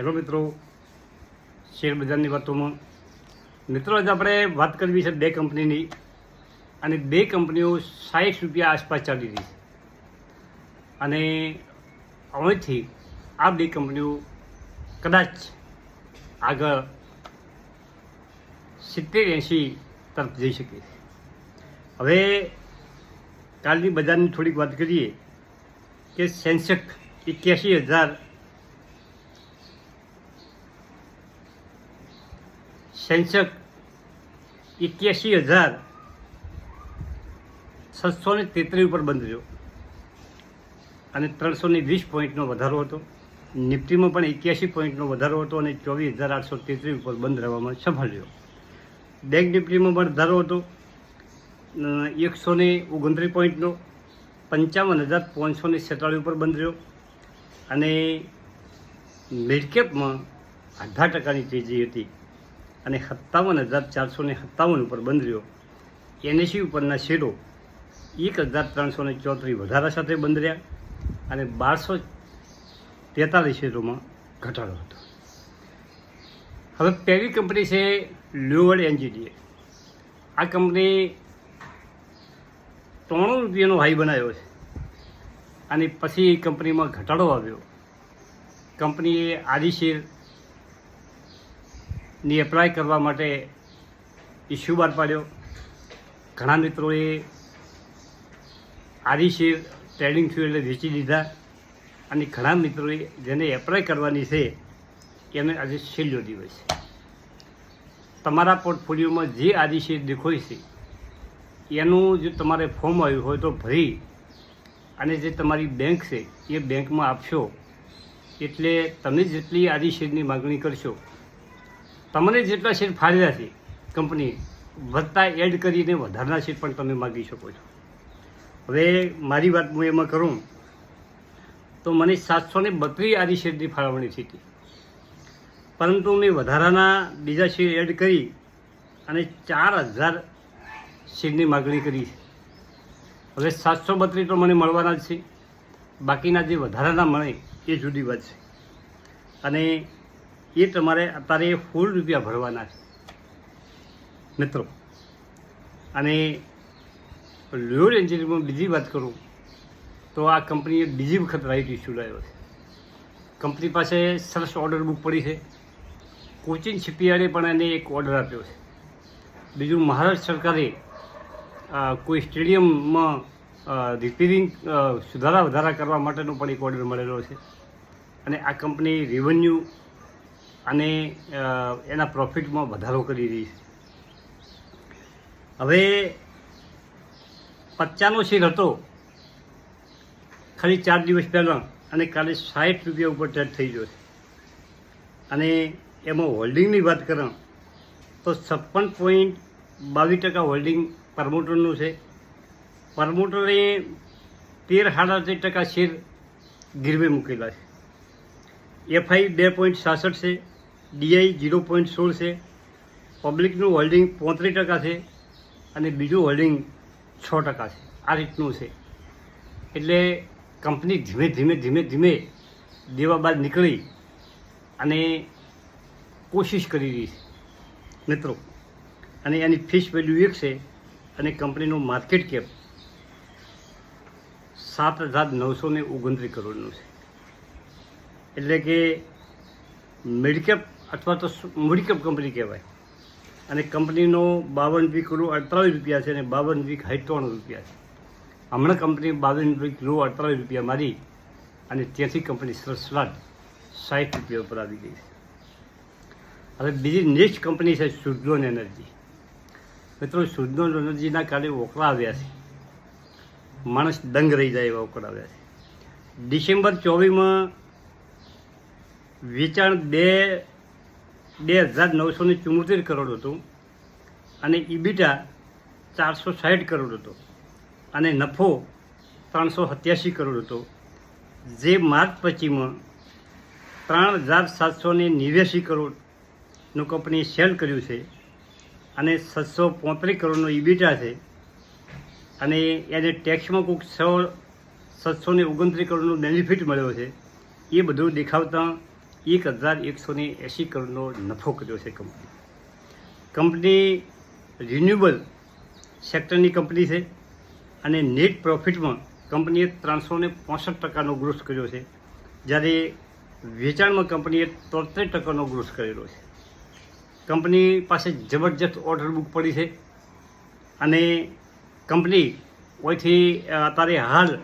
Hello મિત્રો, share બજારની વાતોમાં. મિત્રો, આજે આપણે વાત કરવી છે બે કંપનીની અને બે કંપનીઓ સાઠ રૂપિયા આસપાસ ચાલી રહી છે. અને હવેથી આ બે કંપનીઓ કદાચ આગળ સિત્તેર એંશી તરફ જઈ શકે છે. હવે કાલની બજારની થોડીક વાત કરીએ કે સેન્સેક્સ એક્યાસી હજાર સેન્સેક્સ એક્યાસી હજાર છસો ને તેત્રીસ ઉપર બંધ રહ્યો અને ત્રણસો ને વીસ પોઈન્ટનો વધારો હતો નિફ્ટીમાં પણ એક્યાસી પોઈન્ટનો વધારો હતો અને ચોવીસ હજાર આઠસો તેત્રીસ ઉપર બંધ રહેવામાં સફળ રહ્યો બેંક નિફ્ટીમાં પણ વધારો હતો એકસો ને ઓગણત્રીસ પોઈન્ટનો પંચાવન હજાર પાંચસો ને સેતાળીસ ઉપર બંધ રહ્યો અને મિડકેપમાં અઢાર ટકાની તેજી હતી અને સત્તાવન હજાર ચારસો ને સત્તાવન ઉપર બંધ રહ્યો એનએસી ઉપરના શેરો એક હજાર ત્રણસો ને ચોત્રીસ વધારા સાથે બંધ રહ્યા અને બારસો તેતાલીસ શેરોમાં ઘટાડો હતો. હવે પહેલી કંપની છે લ્યુવર્ડ એન્જિનિયર આ કંપની ત્રણું રૂપિયાનો હાઈ બનાવ્યો છે. અને પછી કંપનીમાં ઘટાડો આવ્યો. કંપનીએ આદિ શેરની એપ્લાય કરવા માટે ઇસ્યુ બહાર પાડ્યો. ઘણા મિત્રોએ આદિ શેર ટ્રેડિંગ થયું એટલે વેચી દીધા અને ઘણા મિત્રોએ જેને એપ્લાય કરવાની છે એને આજે છેલ્લો દિવસ તમારા પોર્ટફોલિયોમાં જે આદિ શેર દેખાય છે, એનું જો તમારે ફોર્મ આવ્યું હોય તો ભરી અને જે તમારી બેંક છે એ બેંકમાં આપશો. એટલે તમે જેટલી આદિશીરની માગણી કરશો તમને જેટલા શેર ફાળ્યા છે કંપની વધતા એડ કરીને વધારના શેર પણ તમે માગી શકો છો. હવે મારી વાત હું એમાં કરું, તો મને સાતસો ને બત્રીસ આદિ શેરની ફાળવણી થઈ હતી. પરંતુ મેં વધારાના બીજા શેર એડ કરી અને ચાર હજાર શેરની માગણી કરી છે. હવે સાતસો બત્રીસ તો મને મળવાના જ છે. બાકીના જે વધારાના મળે એ જુદી વાત છે. અને એ તમારે અત્યારે ફૂલ રૂપિયા ભરવાના છે. મિત્રો, અને લ્યોર એન્જિનિયરમાં બીજી વાત કરું, તો આ કંપનીએ બીજી વખત રાઇટ ઇસ્યુ લાવ્યો છે. કંપની પાસે સરસ ઓર્ડર બુક પડી છે. કોચિંગ શિપયાર્ડે પણ એને એક ઓર્ડર આપ્યો છે. બીજું, મહારાષ્ટ્ર સરકારે કોઈ સ્ટેડિયમમાં રિપેરિંગ સુધારા વધારા કરવા માટેનો પણ એક ઓર્ડર મળેલો છે. અને આ કંપની રેવન્યુ અને એના પ્રોફિટમાં વધારો કરી રહી છે. હવે પચ્ચાનો શેર હતો. ખાલી ચાર દિવસ પહેલાં અને કાલે સાઠ રૂપિયા ઉપર ટ્રેડ થઈ ગયો છે. અને એમાં હોલ્ડિંગની વાત કਰਾਂ તો છપ્પન પોઈન્ટ બાવીસ ટકા હોલ્ડિંગ પ્રમોટરનું છે. પ્રમોટરે તેર સાડા તેર ટકા શેર ગીરવે મૂકેલા છે. એફઆઈ બે પોઈન્ટ સાસઠ છે. ડીઆઈ ઝીરો પોઈન્ટ સોળ છે. પબ્લિકનું હોલ્ડિંગ પોત્રીસ ટકા છે અને બીજું હોલ્ડિંગ છ ટકા છે. આ રીતનું છે. એટલે કંપની ધીમે ધીમે ધીમે ધીમે દેવા બાદ નીકળી અને કોશિશ કરી રહી છે. મિત્રો, અને એની ફિશ વેલ્યુ એક છે અને કંપનીનું માર્કેટ કેપ સાત હજાર નવસો ને ઓગણત્રીસ કરોડનું છે. એટલે કે મિડકેપ અથવા તો મૂડીકપ કંપની કહેવાય. અને કંપનીનો બાવન વીક રો અડતાલીસ રૂપિયા છે અને બાવન વીક ત્રણ રૂપિયા છે. હમણાં કંપની બાવન વીક રો અડતાલીસ રૂપિયા મારી અને ત્યાંથી કંપની સરસલાટ સાઠ રૂપિયા ઉપર આવી ગઈ છે. હવે બીજી નેક્સ્ટ કંપની છે સુઝલોન એનર્જી. મિત્રો સુઝલોન એનર્જીના કારણે ઓકળા આવ્યા છે. માણસ દંગ રહી જાય એવા ઓકળા આવ્યા છે. ડિસેમ્બર ચોવીસમાં વેચાણ બે બે હજાર નવસો ને ચુમ્મોતેર કરોડ હતું અને ઇબીટા ચારસો સાઠ કરોડ હતો અને નફો ત્રણસો સત્યાસી કરોડ હતો. જે માર્ચ પછીમાં ત્રણ હજાર સાતસો ને નેવ્યાસી કરોડનું કંપનીએ સેલ કર્યું છે અને સાતસો પોત્રીસ કરોડનો ઇબીટા છે અને એને ટેક્સમાં કોઈક સો સાતસો ને ઓગણત્રીસ કરોડનો બેનિફિટ મળ્યો છે. એ બધું દેખાવતા એક હજાર એકસો ને એંસી કરોડનો નફો કર્યો છે કંપની. કંપની રિન્યુએબલ સેક્ટરની કંપની છે અને નેટ પ્રોફિટમાં કંપનીએ ત્રણસો ને પોસઠ ટકાનો ગ્રોથ કર્યો છે. જ્યારે વેચાણમાં કંપનીએ તોતેર ટકાનો ગ્રોથ કરેલો છે. કંપની પાસે જબરજસ્ત ઓર્ડર બુક પડી છે અને કંપની ઓયથી અત્યારે હાલ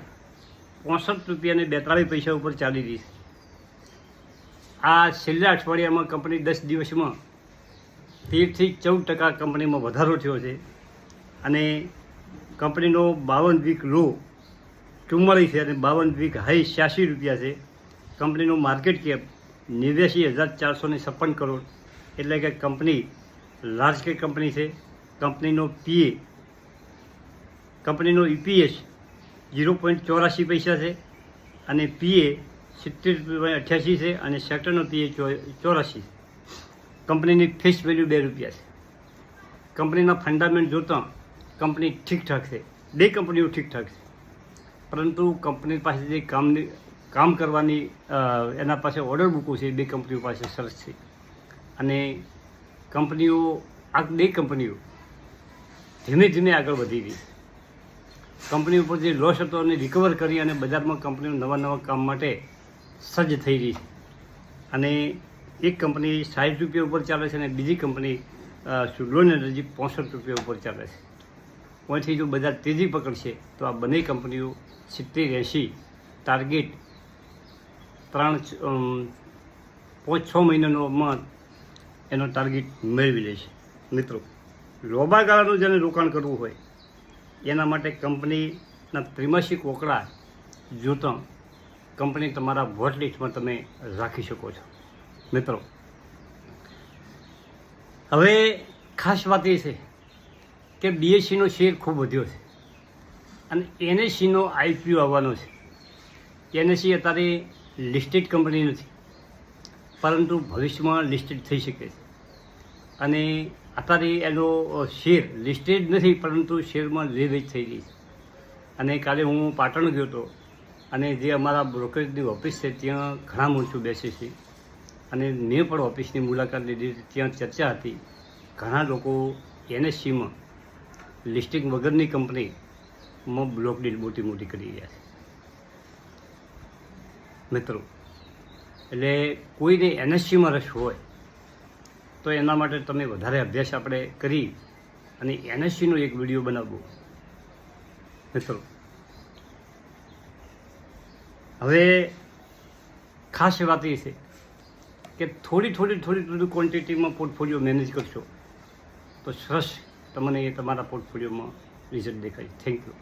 પોસઠ રૂપિયા અને બેતાળીસ પૈસા ઉપર ચાલી રહી છે. આ છેલ્લા અઠવાડિયામાં કંપની દસ દિવસમાં તેરથી ચૌદ ટકા કંપનીમાં વધારો થયો છે અને કંપનીનો બાવન વીક લો ચુમ્માળીસ છે અને બાવન વીક હાઈ છ્યાસી રૂપિયા છે. કંપનીનું માર્કેટ કેપ નેવ્યાસી હજાર ચારસો ને છપ્પન કરોડ. એટલે કે કંપની લાર્જ કે કંપની છે. કંપનીનો પીએ કંપનીનો ઈપીએસ ઝીરો પોઈન્ટ ચોરાસી પૈસા છે અને પીએ સિત્તેર રૂપિયા અઠ્યાસી છે અને સેક્ટરનો પીએ ચોરાસી કંપનીની ફેસ વેલ્યુ બે રૂપિયા છે. કંપનીના ફંડામેન્ટ જોતાં કંપની ઠીકઠાક છે. બે કંપનીઓ ઠીકઠાક છે. પરંતુ કંપની પાસે જે કામની કામ કરવાની એના પાસે ઓર્ડર બુકો છે બે કંપનીઓ પાસે સરસ છે. અને કંપનીઓ, આ બે કંપનીઓ ધીમે ધીમે આગળ વધી ગઈ કંપની ઉપર જે લોસ હતો એને રિકવર કરી અને બજારમાં કંપનીઓ નવા નવા કામ માટે સજ્જ થઈ રહી. છે અને એક કંપની સાઠ રૂપિયા ઉપર ચાલે છે અને બીજી કંપની સુડલોન એનર્જી પોસઠ રૂપિયા ઉપર ચાલે છે. અહીંથી જો બજાર તેજી પકડશે તો આ બંને કંપનીઓ સિત્તેર એંશી ટાર્ગેટ ત્રણ પાંચ છ મહિનાનોમાં એનો ટાર્ગેટ મેળવી લેશે મિત્રો, લોબા ગાળાનું જેને રોકાણ કરવું હોય, એના માટે કંપનીના ત્રિમાસિક ઓકળા જોતાં કંપની તમારા વોટ લિસ્ટમાં તમે રાખી શકો છો. મિત્રો, હવે ખાસ વાત એ છે કે બીએસસીનો શેર ખૂબ વધ્યો છે અને એનએસસીનો આઈપીઓ આવવાનો છે. એનએસસી અત્યારે લિસ્ટેડ કંપની નથી, પરંતુ ભવિષ્યમાં લિસ્ટેડ થઈ શકે છે. અને અત્યારે એનો શેર લિસ્ટેડ નથી, પરંતુ શેરમાં લે વેચ થઈ ગઈ છે. અને કાલે હું પાટણ ગયો હતો અને જે અમારા બ્રોકરેજની ઓફિસ છે, ત્યાં ઘણા માણસો બેસે છે. અને મેં પણ ઓફિસની મુલાકાત લીધી ત્યાં ચર્ચા હતી. ઘણા લોકો એનએસસીમાં લિસ્ટિંગ વગરની કંપનીમાં બ્લોક ડીલ મોટી મોટી કરી રહ્યા છે. મિત્રો, એટલે કોઈને એનએસસીમાં રસ હોય, તો એના માટે તમે વધારે અભ્યાસ આપણે કરી અને એનએસસીનો એક વીડિયો બનાવવો મિત્રો હવે ખાસ વાત એ છે કે થોડી થોડી થોડી થોડી ક્વોન્ટિટીમાં પોર્ટફોલિયો મેનેજ કરશો, તો સરસ તમને એ તમારા પોર્ટફોલિયોમાં રિઝલ્ટ દેખાય. Thank you